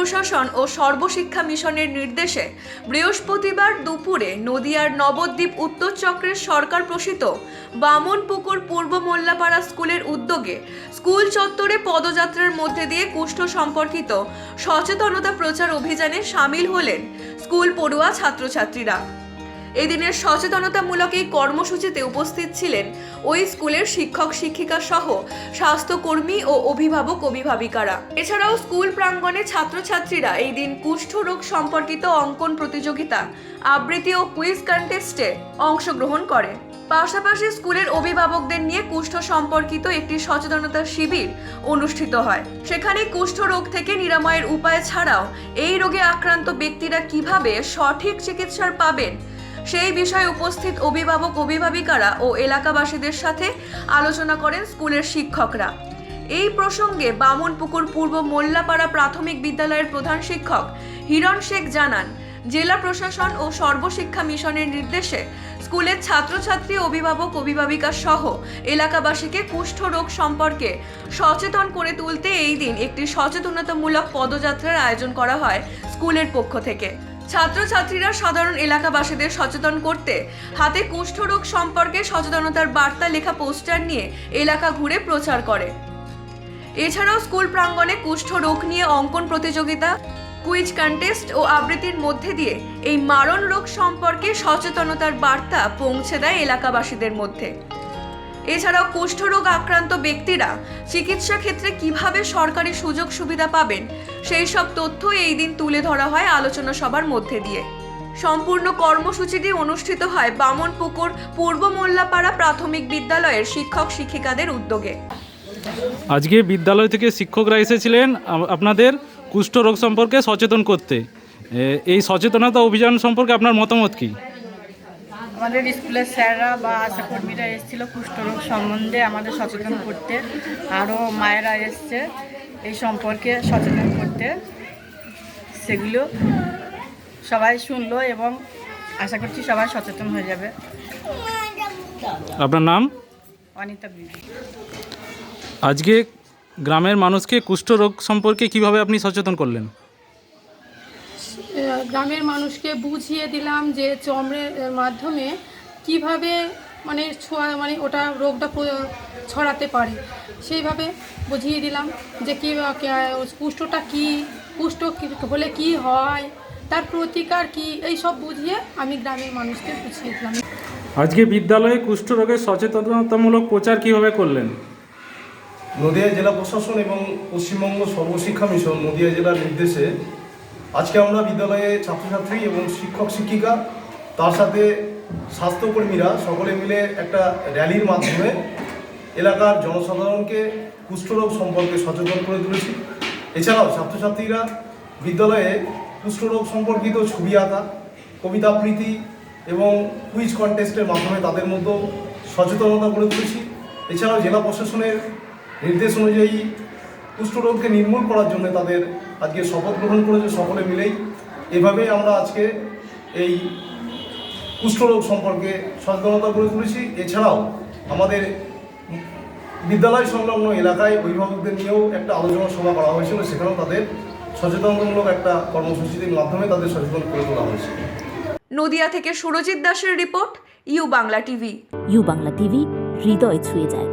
প্রশাসন ও সর্বশিক্ষা মিশনের নির্দেশে বৃহস্পতিবার দুপুরে নদিয়ার নবদ্বীপ উত্তর চক্রের সরকার প্রসিত বামনপুকুর পূর্ব মোল্লাপাড়া স্কুলের উদ্যোগে স্কুল চত্বরে পদযাত্রার মধ্যে দিয়ে কুষ্ঠ সম্পর্কিত সচেতনতা প্রচার অভিযানে সামিল হলেন স্কুল পড়ুয়া ছাত্রছাত্রীরা। এদিনের সচেতনতামূলক এই কর্মসূচিতে উপস্থিত ছিলেন ওই স্কুলের শিক্ষক, শিক্ষিকা সহ স্বাস্থ্যকর্মী ও অভিভাবক অভিভাবিকারা। এছাড়াও স্কুল প্রাঙ্গণে ছাত্রছাত্রীরা এই দিন কুষ্ঠ রোগ সম্পর্কিত অঙ্কন প্রতিযোগিতা, আবৃত্তি ও কুইজ কন্টেস্টে অংশগ্রহণ করে। পাশাপাশি স্কুলের অভিভাবকদের নিয়ে কুষ্ঠ সম্পর্কিত একটি সচেতনতা শিবির অনুষ্ঠিত হয়। সেখানে কুষ্ঠ রোগ থেকে নিরাময়ের উপায় ছাড়াও এই রোগে আক্রান্ত ব্যক্তিরা কীভাবে সঠিক চিকিৎসার পাবেন সেই বিষয়ে উপস্থিত অভিভাবক, অভিভাবিকারা ও এলাকাবাসীদের সাথে আলোচনা করেন স্কুলের শিক্ষকরা। এই প্রসঙ্গে বামনপুকুর পূর্ব মোল্লাপাড়া প্রাথমিক বিদ্যালয়ের প্রধান শিক্ষক হিরণ শেখ জানান, জেলা প্রশাসন ও সর্বশিক্ষা মিশনের নির্দেশে স্কুলের ছাত্রছাত্রী, অভিভাবক, অভিভাবিকা সহ এলাকাবাসীকে কুষ্ঠ রোগ সম্পর্কে সচেতন করে তুলতে এই দিন একটি সচেতনতামূলক পদযাত্রার আয়োজন করা হয় স্কুলের পক্ষ থেকে। ছাত্রছাত্রীরা সাধারণ এলাকাবাসীদের সচেতন করতে, হাতে কুষ্ঠ রোগ সম্পর্কে সচেতনতার বার্তা লেখা পোস্টার নিয়ে এলাকা ঘুরে প্রচার করে। এছাড়াও স্কুল প্রাঙ্গণে কুষ্ঠ রোগ নিয়ে অঙ্কন প্রতিযোগিতা, কুইজ কন্টেস্ট ও আবৃত্তির মধ্যে দিয়ে এই মারণ রোগ সম্পর্কে সচেতনতার বার্তা পৌঁছে দেয় এলাকাবাসীদের মধ্যে। এছাড়াও কুষ্ঠরোগ আক্রান্ত ব্যক্তিরা চিকিৎসা ক্ষেত্রে কীভাবে সরকারি সুযোগ সুবিধা পাবেন, সেই সব তথ্য এই দিন তুলে ধরা হয় আলোচনা সভার মধ্যে দিয়ে। সম্পূর্ণ কর্মসূচিটি অনুষ্ঠিত হয় বামনপুকুর পূর্ব মোল্লাপাড়া প্রাথমিক বিদ্যালয়ের শিক্ষক শিক্ষিকাদের উদ্যোগে। আজকে বিদ্যালয় থেকে শিক্ষকরা এসেছিলেন আপনাদের কুষ্ঠ রোগ সম্পর্কে সচেতন করতে। এই সচেতনতা অভিযান সম্পর্কে আপনার মতামত কী? আমাদের স্কুলের স্যাররা বা আশাকর্মীরা এসেছিল কুষ্ঠরোগ সম্বন্ধে আমাদের সচেতন করতে। আরও মায়েরা এসছে এই সম্পর্কে সচেতন করতে। সেগুলো সবাই শুনলো এবং আশা করছি সবাই সচেতন হয়ে যাবে। আপনার নাম? অনিতা বিবি। আজকে গ্রামের মানুষকে কুষ্ঠ রোগ সম্পর্কে কীভাবে আপনি সচেতন করলেন? গ্রামের মানুষকে বুঝিয়ে দিলাম যে চমড়ের মাধ্যমে কীভাবে মানে ছোঁয়া মানে ওটা রোগটা ছড়াতে পারে। সেইভাবে বুঝিয়ে দিলাম যে কী কুষ্ঠটা কী কুষ্ঠ হলে কি হয় তার প্রতিকার কি এই সব বুঝিয়ে আমি গ্রামের মানুষকে বুঝিয়ে দিলাম। আজকে বিদ্যালয়ে কুষ্ঠ রোগের সচেতনতামূলক প্রচার কীভাবে করলেন? নদিয়া জেলা প্রশাসন এবং পশ্চিমবঙ্গ সর্বশিক্ষা মিশন নদিয়া জেলার নির্দেশে আজকে আমরা বিদ্যালয়ে ছাত্রছাত্রী এবং শিক্ষক, শিক্ষিকা, তার সাথে স্বাস্থ্যকর্মীরা সকলে মিলে একটা র্যালির মাধ্যমে এলাকার জনসাধারণকে কুষ্ঠরোগ সম্পর্কে সচেতন করে তুলেছি। এছাড়াও ছাত্রছাত্রীরা বিদ্যালয়ে কুষ্ঠরোগ সম্পর্কিত ছবি আঁকা, কবিতা আবৃত্তি এবং কুইজ কন্টেস্টের মাধ্যমে তাদের মধ্যে সচেতনতা গড়ে তুলেছি। এছাড়াও জেলা প্রশাসনের নির্দেশ অনুযায়ী কুষ্ঠরোগকে নির্মূল করার জন্য তাদের আজকে শপথ গ্রহণ করেছে সকলে মিলেই। এভাবেই আমরা আজকে এই কুষ্ঠরোগ সম্পর্কে সচেতনতা গড়ে তুলেছি। এছাড়াও আমাদের বিদ্যালয় সংলগ্ন এলাকায় অভিভাবকদের নিয়েও একটা আলোচনা সভা করা হয়েছিল। সেখানেও তাদের সচেতনতামূলক একটা কর্মসূচির মাধ্যমে তাদের সচেতন করে তোলা হয়েছে। নদিয়া থেকে সুরজিৎ দাসের report U Bangla TV. U Bangla TV হৃদয় ছুঁয়ে যায়।